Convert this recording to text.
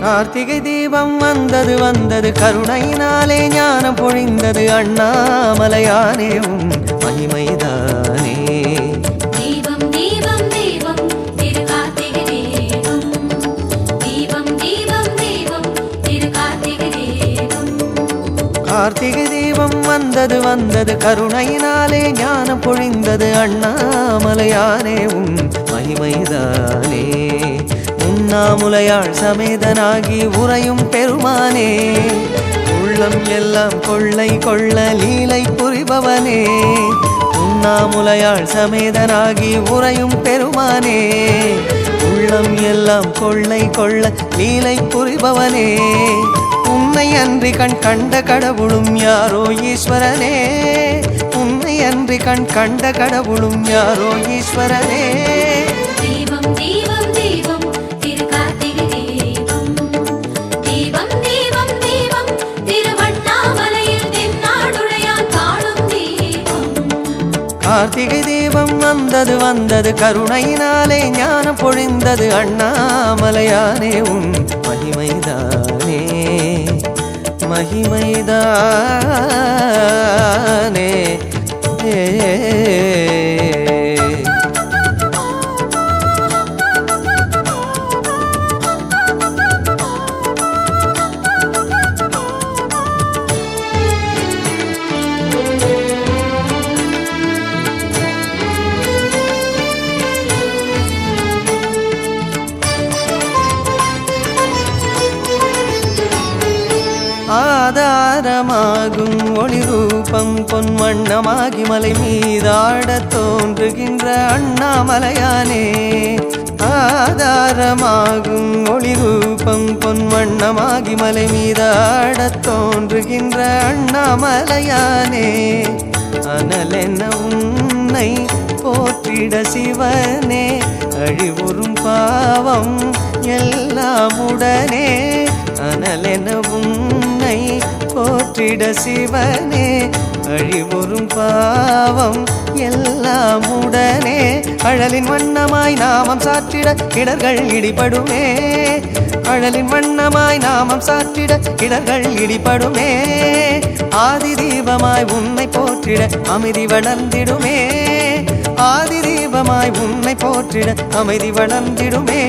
கார்த்திகை தீபம் வந்தது வந்தது. கருணையினாலே ஞானம் பொழிந்தது. அண்ணாமலையானே உன் மகிமைதானே. கார்த்திகை தீபம். வந்தது வந்தது. கருணையினாலே ஞானம் பொழிந்தது. அண்ணாமலையானே உன் மகிமைதானே. அண்ணாமுலையாள் சமேதனாகி உறையும் பெருமானே. உள்ளம் எல்லாம் கொள்ளை கொள்ள லீலை புரிபவனே. உண்ணாமுலையாள் சமேதனாகி உறையும் பெருமானே. உள்ளம் எல்லாம் கொள்ளை கொள்ள லீலை புரிபவனே. உன்னை அன்றி கண் கண்ட கடவுளும் யாரோ ஈஸ்வரனே. உன்னை அன்றி கண் கண்ட கடவுளும் யாரோ ஈஸ்வரனே. கார்த்திகை தீபம் வந்தது வந்தது. கருணையினாலே ஞானம் பொழிந்தது. அண்ணாமலையானே உன் மகிமைதானே மகிமைதானே. ஏ ஆதாரமாகும் ஒளி ரூபம் பொன்வண்ணமாகி மலை மீதாடத் தோன்றுகின்ற அண்ணாமலையானே. ஆதாரமாகும் ஒளி ரூபம் பொன்வண்ணமாகி மலை மீதாடத் தோன்றுகின்ற அண்ணாமலையானே. அனலென்ன உன்னை போற்றிட சிவனே அழிவுறும் பாவம் எல்லாம் உடனே போற்றிட சிவனே அழிவுறும் பாவம் எல்லாம் உடனே. அழலின் வண்ணமாய் நாமம் சாற்றிட கிடர்கள் இடிபடுமே. அழலின் வண்ணமாய் நாமம் சாற்றிட கிடர்கள் இடிபடுமே. ஆதி தீபமாய் உன்னை போற்றிட அமைதி வளர்ந்திடுமே. ஆதி தீபமாய் உன்னை போற்றிட அமைதி வளர்ந்திடுமே.